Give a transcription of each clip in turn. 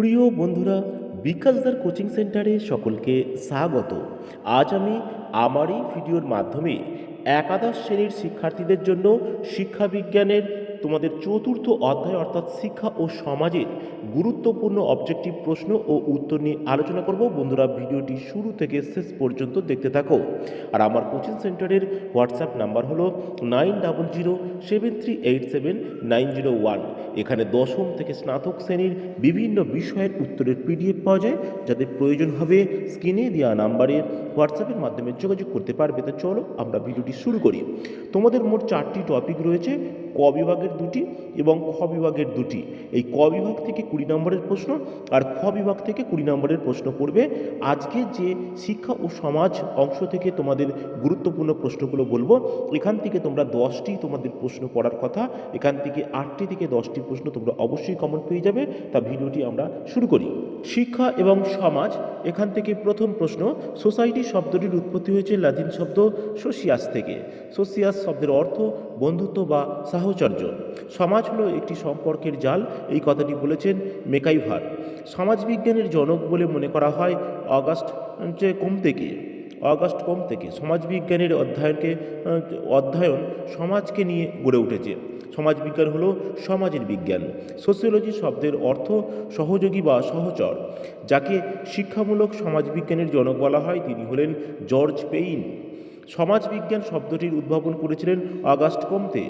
প্রিয় বন্ধুরা বিকাশদার কোচিং সেন্টারে সকলকে স্বাগত। আজ আমি আমার এই ভিডিওর মাধ্যমে একাদশ শ্রেণির শিক্ষার্থীদের জন্য শিক্ষাবিজ্ঞানের তোমাদের চতুর্থ অধ্যায় অর্থাৎ শিক্ষা ও সমাজের গুরুত্বপূর্ণ অবজেক্টিভ প্রশ্ন ও উত্তর নিয়ে আলোচনা করব। বন্ধুরা, ভিডিওটি শুরু থেকে শেষ পর্যন্ত দেখতে থাকো। আর আমার কোচিং সেন্টারের হোয়াটসঅ্যাপ নাম্বার হলো nine double zero seven three eight seven nine zero one. এখানে দশম থেকে স্নাতক শ্রেণির বিভিন্ন বিষয়ের উত্তরের পিডিএফ পাওয়া যায়, যাদের প্রয়োজন হবে স্ক্রিনে দেওয়া নাম্বারে হোয়াটসঅ্যাপের মাধ্যমে যোগাযোগ করতে পারবে। তো চলো আমরা ভিডিওটি শুরু করি। তোমাদের মোট চারটি টপিক রয়েছে, ক বিভাগের দুটি এবং খ বিভাগের দুটি। এই ক বিভাগ থেকে কুড়ি নম্বরের প্রশ্ন আর খ বিভাগ থেকে কুড়ি নম্বরের প্রশ্ন পড়বে। আজকে যে শিক্ষা ও সমাজ অংশ থেকে তোমাদের গুরুত্বপূর্ণ প্রশ্নগুলো বলব, এখান থেকে তোমরা দশটি তোমাদের প্রশ্ন পড়ার কথা, এখান থেকে আটটি থেকে দশটি প্রশ্ন তোমরা অবশ্যই কমন পেয়ে যাবে। তা ভিডিওটি আমরা শুরু করি। শিক্ষা এবং সমাজ, এখান থেকে প্রথম প্রশ্ন সোসাইটি শব্দটির উৎপত্তি হয়েছে লাতিন শব্দ সোসিয়াস থেকে। সোসিয়াস শব্দের অর্থ বন্ধুত্ব বা সাহচর্য। সমাজ হলো একটি সম্পর্কের জাল, এই কথাটি বলেছেন মেকাইভার। সমাজবিজ্ঞানের জনক বলে মনে করা হয় অগাস্ট কম থেকে, অগাস্ট কম থেকে। সমাজবিজ্ঞানের অধ্যয়নকে, অধ্যয়ন সমাজকে নিয়ে গড়ে উঠেছে। সমাজবিজ্ঞান হলো সমাজের বিজ্ঞান। সোসিওলজি শব্দের অর্থ সহযোগী বা সহচর। যাকে শিক্ষামূলক সমাজবিজ্ঞানের জনক বলা হয় তিনি হলেন জর্জ পেইন। সমাজবিজ্ঞান শব্দটির উদ্ভাবন করেছিলেন অগাস্ট কমতে।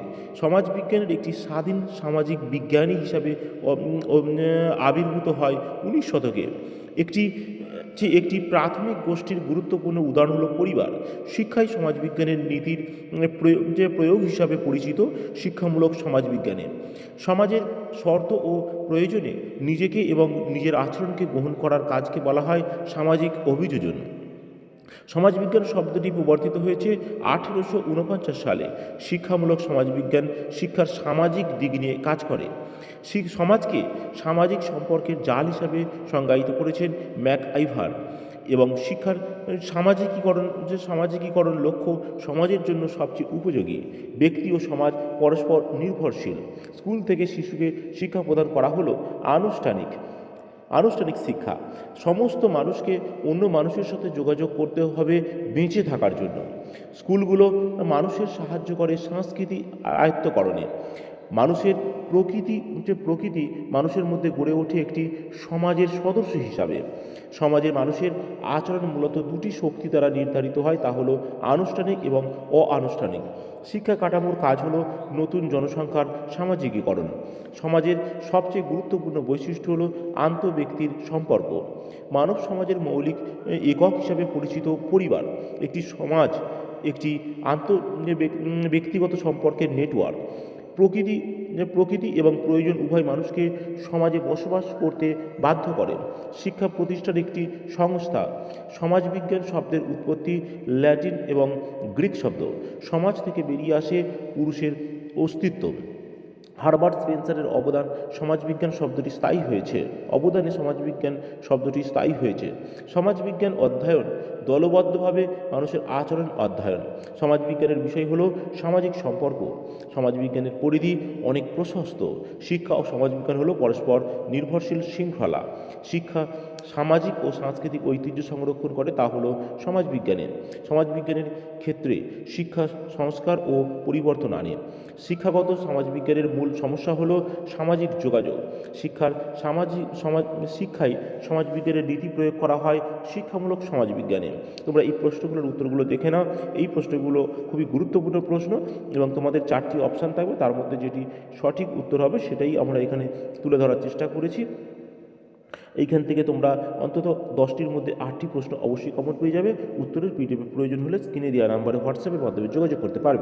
সমাজবিজ্ঞানের একটি স্বাধীন সামাজিক বিজ্ঞানী হিসাবে আবির্ভূত হয় উনিশ শতকে। একটি একটি প্রাথমিক গোষ্ঠীর গুরুত্বপূর্ণ উদাহরণ হলো পরিবার। শিক্ষাই সমাজবিজ্ঞানের নীতির যে প্রয়োগ হিসাবে পরিচিত শিক্ষামূলক সমাজবিজ্ঞানে। সমাজের শর্ত ও প্রয়োজনে নিজেকে এবং নিজের আচরণকে গ্রহণ করার কাজকে বলা হয় সামাজিক অভিযোজন। সমাজবিজ্ঞান শব্দটি প্রবর্তিত হয়েছে আঠেরোশো উনপঞ্চাশ সালে। শিক্ষামূলক সমাজবিজ্ঞান শিক্ষার সামাজিক দিক নিয়ে কাজ করে। সমাজকে সামাজিক সম্পর্কের জাল হিসাবে সংজ্ঞায়িত করেছেন ম্যাক আইভার এবং শিক্ষার সামাজিকীকরণ, যে সামাজিকীকরণ লক্ষ্য সমাজের জন্য সবচেয়ে উপযোগী। ব্যক্তি ও সমাজ পরস্পর নির্ভরশীল। স্কুল থেকে শিশুকে শিক্ষা প্রদান করা হলো আনুষ্ঠানিক। আনুষ্ঠানিক শিক্ষা। সমস্ত মানুষকে অন্য মানুষের সাথে যোগাযোগ করতে হবে বেঁচে থাকার জন্য। স্কুলগুলো মানুষের সাহায্য করে সংস্কৃতি আয়ত্তকরণে। মানুষের প্রকৃতি, যে প্রকৃতি মানুষের মধ্যে গড়ে ওঠে একটি সমাজের সদস্য হিসাবে। সমাজের মানুষের আচরণ মূলত দুটি শক্তি দ্বারা নির্ধারিত হয়, তা হলো আনুষ্ঠানিক এবং অআনুষ্ঠানিক। শিক্ষা কাঠামোর কাজ হলো নতুন জনসংখ্যার সামাজিকীকরণ। সমাজের সবচেয়ে গুরুত্বপূর্ণ বৈশিষ্ট্য হলো আন্তঃব্যক্তির সম্পর্ক। মানব সমাজের মৌলিক একক হিসাবে পরিচিত পরিবার, একটি সমাজ, একটি আন্ত ব্যক্তিগত সম্পর্কের নেটওয়ার্ক। প্রকৃতি প্রকৃতি এবং প্রয়োজন উভয় মানুষকে সমাজে বসবাস করতে বাধ্য করে। শিক্ষা প্রতিষ্ঠান একটি সংস্থা। সমাজবিজ্ঞান শব্দের উৎপত্তি ল্যাটিন এবং গ্রিক শব্দ। সমাজ থেকে বেরিয়ে আসে পুরুষের অস্তিত্ব। হারবার্ট স্পেন্সারের অবদান সমাজবিজ্ঞান শব্দটি স্থায়ী হয়েছে। অবদানে সমাজবিজ্ঞান শব্দটি স্থায়ী হয়েছে। সমাজবিজ্ঞান অধ্যয়ন দলবদ্ধভাবে মানুষের আচরণ অধ্যয়ন। সমাজবিজ্ঞানের বিষয় হলো সামাজিক সম্পর্ক। সমাজবিজ্ঞানের পরিধি অনেক প্রশস্ত। শিক্ষা ও সমাজবিজ্ঞান হলো পরস্পর নির্ভরশীল শৃঙ্খলা। শিক্ষা সামাজিক ও সাংস্কৃতিক ঐতিহ্য সংরক্ষণ করে, তা হলো সমাজবিজ্ঞানের। সমাজবিজ্ঞানের ক্ষেত্রে শিক্ষা সংস্কার ও পরিবর্তন আনে। শিক্ষাগত সমাজবিজ্ঞানের মূল সমস্যা হলো সামাজিক যোগাযোগ। শিক্ষার সামাজিক সমাজ শিক্ষায় সমাজবিজ্ঞানের নীতি প্রয়োগ করা হয় শিক্ষামূলক সমাজবিজ্ঞানে। তোমরা এই প্রশ্নগুলোর উত্তরগুলো দেখে নাও। এই প্রশ্নগুলো খুবই গুরুত্বপূর্ণ প্রশ্ন এবং তোমাদের চারটি অপশান থাকবে। তার মধ্যে যেটি সঠিক উত্তর হবে সেটাই আমরা এখানে তুলে ধরার চেষ্টা করেছি। এইখান থেকে তোমরা অন্তত দশটির মধ্যে আটটি প্রশ্ন অবশ্যই কমন পেয়ে যাবে। উত্তরের পিডিএফ প্রয়োজন হলে স্ক্রিনে দেওয়া নাম্বারে হোয়াটসঅ্যাপের মাধ্যমে যোগাযোগ করতে পারবে।